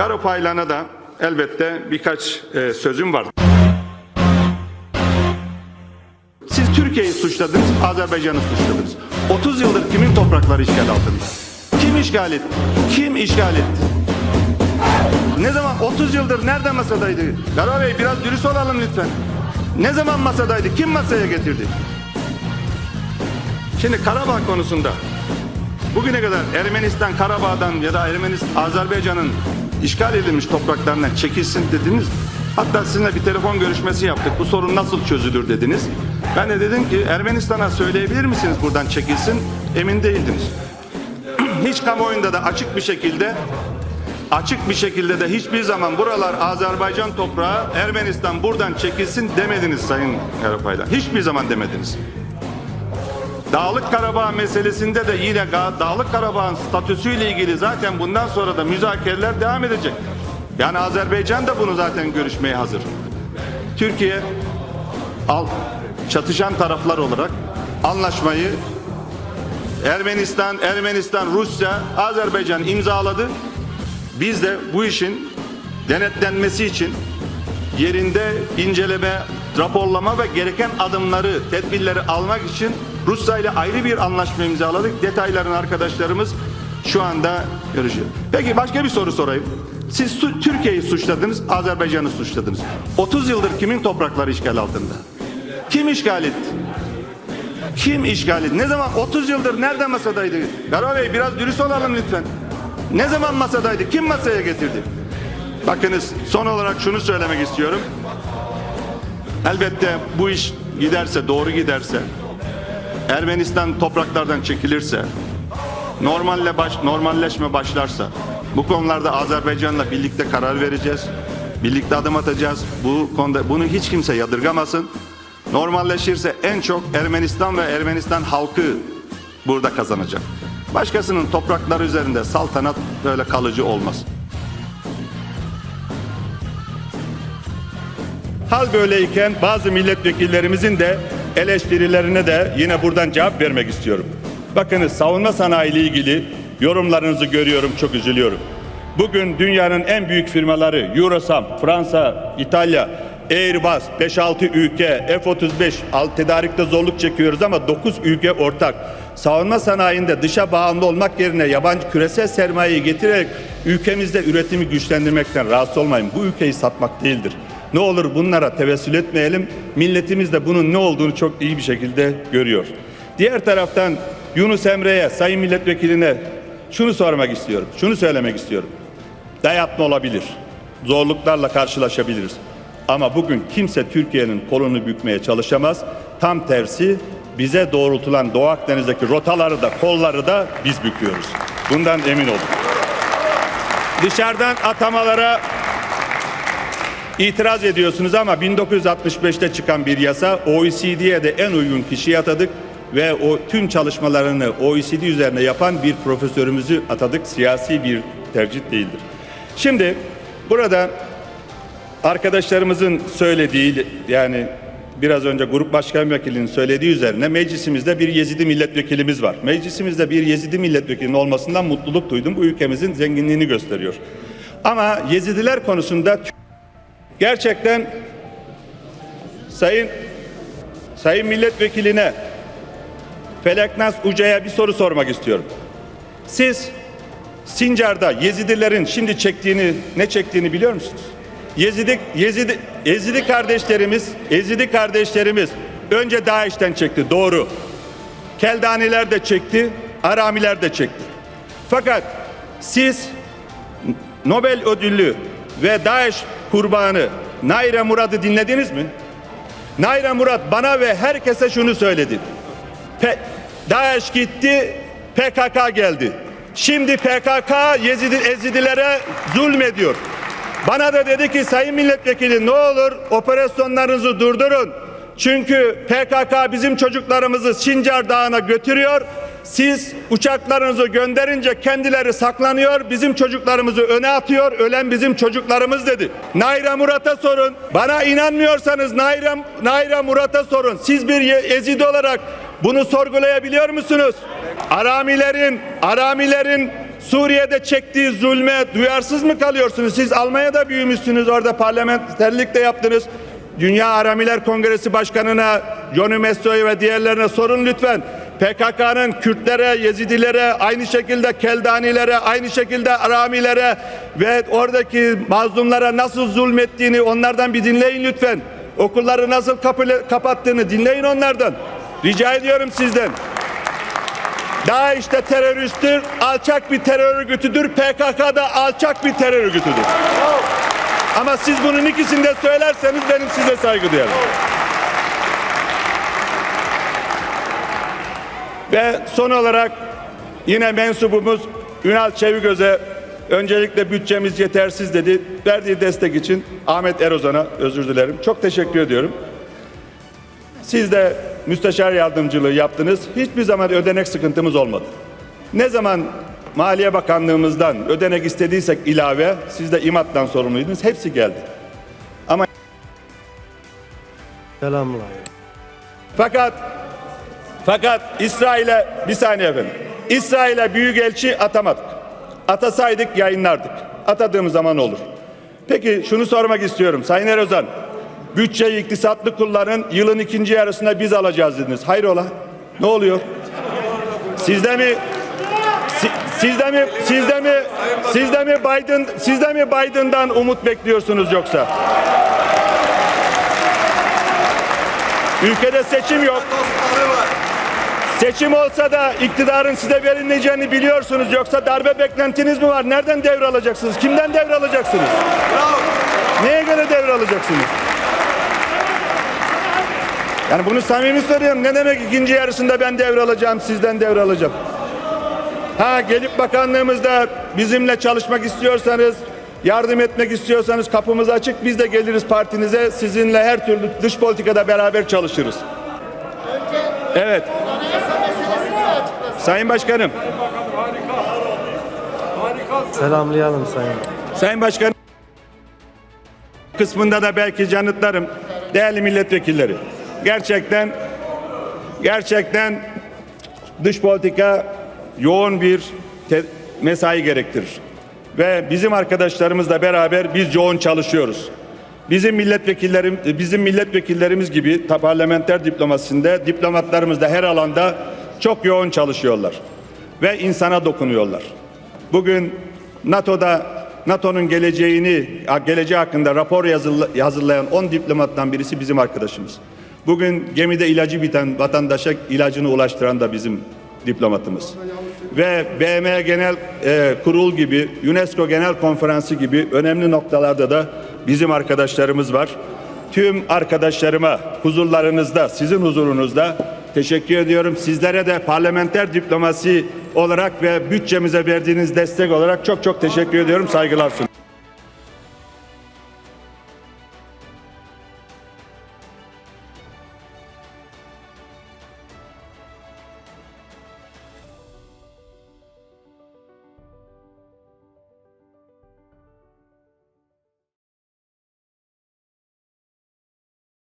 Garo Paylan'a da elbette birkaç e, sözüm var. Siz Türkiye'yi suçladınız, Azerbaycan'ı suçladınız. 30 yıldır kimin toprakları işgal altında? Kim işgal etti? Kim işgal etti? Ne zaman 30 yıldır nerede masadaydı? Garo Bey biraz dürüst olalım lütfen. Ne zaman masadaydı? Kim masaya getirdi? Şimdi Karabağ konusunda bugüne kadar Ermenistan Karabağ'dan ya da Ermenistan Azerbaycan'ın işgal edilmiş topraklarına çekilsin dediniz. Hatta sizinle bir telefon görüşmesi yaptık. Bu sorun nasıl çözülür dediniz. Ben de dedim ki Ermenistan'a söyleyebilir misiniz buradan çekilsin? Emin değildiniz. Hiç kamuoyunda da açık bir şekilde açık bir şekilde de hiçbir zaman buralar Azerbaycan toprağı Ermenistan buradan çekilsin demediniz Sayın Karapaylan. Hiçbir zaman demediniz. Dağlık Karabağ meselesinde de yine Dağlık Karabağ'ın statüsüyle ilgili zaten bundan sonra da müzakereler devam edecek. Yani Azerbaycan da bunu zaten görüşmeye hazır. Türkiye al çatışan taraflar olarak anlaşmayı Ermenistan, Ermenistan, Rusya, Azerbaycan imzaladı. Biz de bu işin denetlenmesi için yerinde inceleme, raporlama ve gereken adımları, tedbirleri almak için Rusya ile ayrı bir anlaşma imzaladık. Detaylarını arkadaşlarımız şu anda görüşüyor. Peki başka bir soru sorayım. Siz su- Türkiye'yi suçladınız, Azerbaycan'ı suçladınız. 30 yıldır kimin toprakları işgal altında? Kim işgal etti? Kim işgal etti? Ne zaman? 30 yıldır nerede masadaydı? Garo Bey biraz dürüst olalım lütfen. Ne zaman masadaydı? Kim masaya getirdi? Bakınız son olarak şunu söylemek istiyorum. Elbette bu iş giderse, doğru giderse, Ermenistan topraklardan çekilirse, normalle baş, normalleşme başlarsa, bu konularda Azerbaycan'la birlikte karar vereceğiz. Birlikte adım atacağız. Bu konuda bunu hiç kimse yadırgamasın. Normalleşirse en çok Ermenistan ve Ermenistan halkı burada kazanacak. Başkasının toprakları üzerinde saltanat böyle kalıcı olmaz. Hal böyleyken bazı milletvekillerimizin de eleştirilerine de yine buradan cevap vermek istiyorum. Bakınız savunma sanayi ile ilgili yorumlarınızı görüyorum çok üzülüyorum. Bugün dünyanın en büyük firmaları Eurosam, Fransa, İtalya, Airbus, 5-6 ülke, F-35 alt tedarikte zorluk çekiyoruz ama 9 ülke ortak. Savunma sanayinde dışa bağımlı olmak yerine yabancı küresel sermayeyi getirerek ülkemizde üretimi güçlendirmekten rahatsız olmayın. Bu ülkeyi satmak değildir. Ne olur bunlara tevessül etmeyelim. Milletimiz de bunun ne olduğunu çok iyi bir şekilde görüyor. Diğer taraftan Yunus Emre'ye, Sayın Milletvekiline şunu sormak istiyorum. Şunu söylemek istiyorum. Dayatma olabilir. Zorluklarla karşılaşabiliriz. Ama bugün kimse Türkiye'nin kolunu bükmeye çalışamaz. Tam tersi bize doğrultulan Doğu Akdeniz'deki rotaları da kolları da biz büküyoruz. Bundan emin olun. Dışarıdan atamalara İtiraz ediyorsunuz ama 1965'te çıkan bir yasa OECD'ye de en uygun kişiyi atadık ve o tüm çalışmalarını OECD üzerine yapan bir profesörümüzü atadık. Siyasi bir tercih değildir. Şimdi burada arkadaşlarımızın söylediği yani biraz önce grup başkan vekilinin söylediği üzerine meclisimizde bir Yezidi milletvekilimiz var. Meclisimizde bir Yezidi milletvekilinin olmasından mutluluk duydum. Bu ülkemizin zenginliğini gösteriyor. Ama Yezidiler konusunda Gerçekten Sayın Sayın Milletvekiline Feleknas Uca'ya bir soru sormak istiyorum. Siz Sincar'da Yezidilerin şimdi çektiğini ne çektiğini biliyor musunuz? Yezidi Yezidi Yezidi kardeşlerimiz Yezidi kardeşlerimiz önce Daesh'ten çekti doğru. Keldaniler de çekti, Aramiler de çekti. Fakat siz Nobel ödüllü ve Daesh kurbanı Nayra Murad'ı dinlediniz mi? Nayra Murad bana ve herkese şunu söyledi. Pe Daesh gitti, PKK geldi. Şimdi PKK Yezidi, Ezidilere zulmediyor. Bana da dedi ki sayın milletvekili ne olur operasyonlarınızı durdurun. Çünkü PKK bizim çocuklarımızı Sincar Dağı'na götürüyor. Siz uçaklarınızı gönderince kendileri saklanıyor. Bizim çocuklarımızı öne atıyor. Ölen bizim çocuklarımız dedi. Nayra Murat'a sorun. Bana inanmıyorsanız Nayra, Nayra Murat'a sorun. Siz bir Ezidi olarak bunu sorgulayabiliyor musunuz? Aramilerin, Aramilerin Suriye'de çektiği zulme duyarsız mı kalıyorsunuz? Siz Almanya'da büyümüşsünüz orada parlamenterlik de yaptınız. Dünya Aramiler Kongresi Başkanı'na, Johnny Messo'ya ve diğerlerine sorun lütfen. PKK'nın Kürtlere, Yezidilere, aynı şekilde Keldanilere, aynı şekilde Aramilere ve oradaki mazlumlara nasıl zulmettiğini onlardan bir dinleyin lütfen. Okulları nasıl kapı- kapattığını dinleyin onlardan. Rica ediyorum sizden. Daha işte teröristtir, alçak bir terör örgütüdür. PKK da alçak bir terör örgütüdür. Ama siz bunun ikisini de söylerseniz benim size saygı duyarım. Ve son olarak yine mensubumuz Ünal Çevigöz'e öncelikle bütçemiz yetersiz dedi. Verdiği destek için Ahmet Erozan'a özür dilerim. Çok teşekkür ediyorum. Siz de müsteşar yardımcılığı yaptınız. Hiçbir zaman ödenek sıkıntımız olmadı. Ne zaman Maliye Bakanlığımızdan ödenek istediysek ilave, siz de İMAT'tan sorumluydunuz. Hepsi geldi. Selamlar. Fakat fakat İsrail'e bir saniye efendim. İsrail'e büyükelçi atamadık. Atasaydık yayınlardık. Atadığımız zaman olur. Peki şunu sormak istiyorum Sayın Erozan. Bütçeyi iktisatlı kullanın yılın ikinci yarısında biz alacağız dediniz. Hayrola? Ne oluyor? Sizde mi si- sizde mi sizde mi sizde mi Biden sizde mi Biden'dan umut bekliyorsunuz yoksa? Ülkede seçim yok. Seçim olsa da iktidarın size verilmeyeceğini biliyorsunuz. Yoksa darbe beklentiniz mi var? Nereden devralacaksınız? Kimden devralacaksınız? Neye göre devralacaksınız? Yani bunu samimi soruyorum. Ne demek ikinci yarısında ben devralacağım, sizden devralacağım? Ha gelip bakanlığımızda bizimle çalışmak istiyorsanız, yardım etmek istiyorsanız kapımız açık. Biz de geliriz partinize. Sizinle her türlü dış politikada beraber çalışırız. Evet. Sayın Başkanım, Selamlayalım sayın. Sayın Başkanım kısmında da belki canıtlarım. Değerli milletvekilleri. Gerçekten gerçekten dış politika yoğun bir mesai gerektirir. Ve bizim arkadaşlarımızla beraber biz yoğun çalışıyoruz. Bizim milletvekillerim bizim milletvekillerimiz gibi parlamenter diplomasisinde diplomatlarımız da her alanda çok yoğun çalışıyorlar ve insana dokunuyorlar. Bugün NATO'da NATO'nun geleceğini geleceği hakkında rapor hazırlayan 10 diplomattan birisi bizim arkadaşımız. Bugün gemide ilacı biten vatandaşa ilacını ulaştıran da bizim diplomatımız. Ve BM Genel e, Kurul gibi, UNESCO Genel Konferansı gibi önemli noktalarda da bizim arkadaşlarımız var. Tüm arkadaşlarıma huzurlarınızda, sizin huzurunuzda teşekkür ediyorum. Sizlere de parlamenter diplomasi olarak ve bütçemize verdiğiniz destek olarak çok çok teşekkür ediyorum. Saygılar sunuyorum.